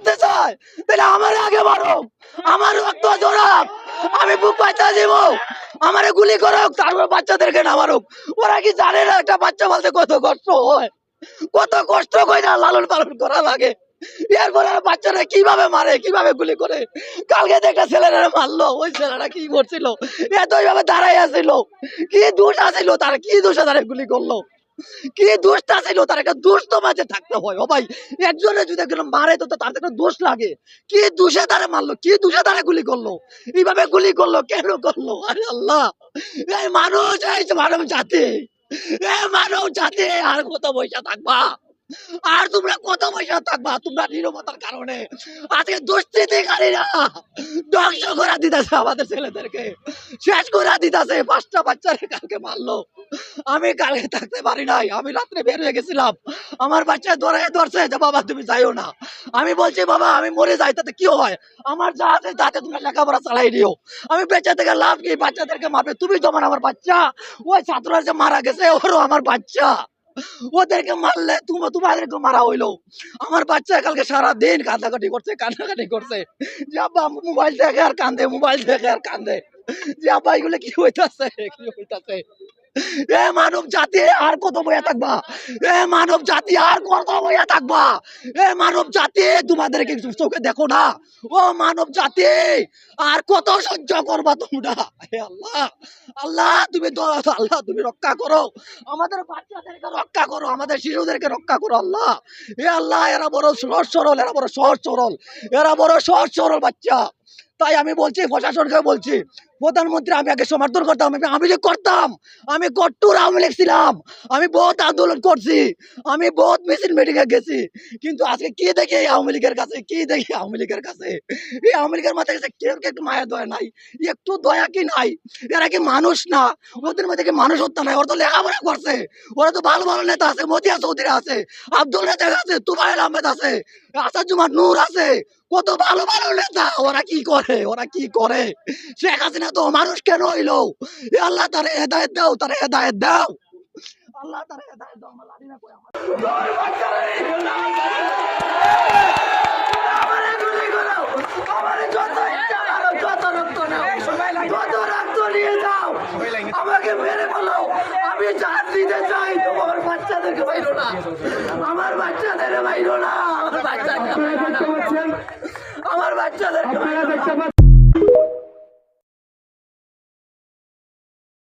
মারতে চায়, তাহলে আমার আগে মারো আমার রক্ত জোরাক আমি বুক পাইতে দিব। আমারে গুলি করুক, তারপর বাচ্চাদেরকে না মারুক। ওরা কি জানে না একটা বাচ্চা বলতে কত কষ্ট হয়? কত কষ্ট করে না লালন পালন করা লাগে? এরপরে বাচ্চারা কীভাবে মারে, কীভাবে গুলি করে? কালকে একটা ছেলেরা মারলো, ওই ছেলেটা কি করছিল? এত এইভাবে দাঁড়াই আছিল কি দোষ আছিল তার? কি দোষে তারা গুলি করল? কি দোষটা ছিল তার একটা দোষ তো মাঝে থাকতে হয়। ও ভাই একজনে যদি একজন মারে তো তার একটা দোষ লাগে। কি দোষে তারে মারলো? কি দোষে তারে গুলি করল? এইভাবে গুলি করল, কেন করল? আরে আল্লাহ! এই মানুষ, এই মানব জাতি এ মানব জাতি, আর কত পয়সা থাকবা? আর তোমরা কত পয়সা থাকবা? তোমরা নিরবতার কারণে। আজকে দুষ্কৃতিকারীরা ধ্বংস করে দিতেছে আমাদের ছেলেদেরকে। শেষ করে দিতেছে পাঁচটা বাচ্চারে কালকে মারলো। আমি কালকে থাকতে পারি নাই, আমি রাত্রে বের হয়ে গেছিলাম। আমার বাচ্চা ধরে ধরছে যে, বাবা, তুমি যাইও না। আমি বলছি, বাবা, আমি মরে যাই, তাতে কি হয়? আমার যা আছে তাতে তুমি লেখাপড়া চালাই দিও আমি বেঁচে থেকে লাভ কি? বাচ্চাদেরকে মারবে? তুমি যেমন আমার বাচ্চা। ওই ছাত্ররা যে মারা গেছে, ওরও আমার বাচ্চা। ওদেরকে মারলে তুমি, তোমাদেরকে মারা হইল। আমার বাচ্চা কালকে সারা দিন কান্দাকাটি করছে কান্দাকাটি করছে। যে আব্বা, মোবাইল দেখে আর কান্দে, মোবাইল দেখে আর কান্দে। যে আব্বা, এগুলো কি হইতাছে? কি হইতাছে? এ মানব জাতি আর কত থাকবা? এ মানব জাতি, আর কত থাকবা? এ মানব জাতি তোমাদেরকে চোখে দেখো না? ও মানব জাতি, আর কত সহ্য করবা তোমরা? হে আল্লাহ আল্লাহ, তুমি আল্লাহ, তুমি রক্ষা করো। আমাদের বাচ্চাদেরকে রক্ষা করো, আমাদের শিশুদেরকে রক্ষা করো, আল্লাহ। হে আল্লাহ, এরা বড় সহজ সরল, এরা বড় সহজ সরল, এরা বড় সহজ সরল বাচ্চা। তাই আমি বলছি, প্রশাসনকে বলছি, প্রধানমন্ত্রী, আমি আগে সমর্থন করতাম, আমি- যে করতাম, আমি কট্টুর আওয়ামী লীগ ছিলাম, আমি বহুত আন্দোলন করছি, আমি বহুত মিছিল মিটিংয়ে গেছি, কিন্তু আজকে কি দেখি এই আওয়ামী লীগের কাছে? কি দেখি আওয়ামী লীগের কাছে? এই আওয়ামী লীগের মাথায় কাছে কেউ কি একটু মায়া দয়া নাই? একটু দয়া কি নাই? এরা কি মানুষ না? ওদের মধ্যে কি মানুষ হত্যা নাই? ওরা তো লেখাপড়া করছে। ওরা তো ভালো ভালো নেতা আছে মতিয়া চৌধুরী আছে, আব্দুল নেতা আছে তুবাইল আহমেদ আছে আসাদুমার নূর আছে কত ভালো ভালো নেতা, ওরা কি করে? ওরা কি করে? শেখ হাসিনা তো মানুষ কেন হইল? আল্লাহ তার হেদায়ত দাও, তার হেদায়ত দাও। আল্লাহ তার হেদায়ত দাও, আমার লাড়ি না কই আমারে গুলি করো আমারে যত ইচ্ছা মারো যত রক্ত নাও যত রক্ত নিয়ে যাও আমাকে মেরে বলো জান দিতে চাই তোমার বাচ্চাদেরকে বাইরো না। আমার বাচ্চাদের বাইরো না। আমার বাচ্চাদের আমার বাচ্চাদের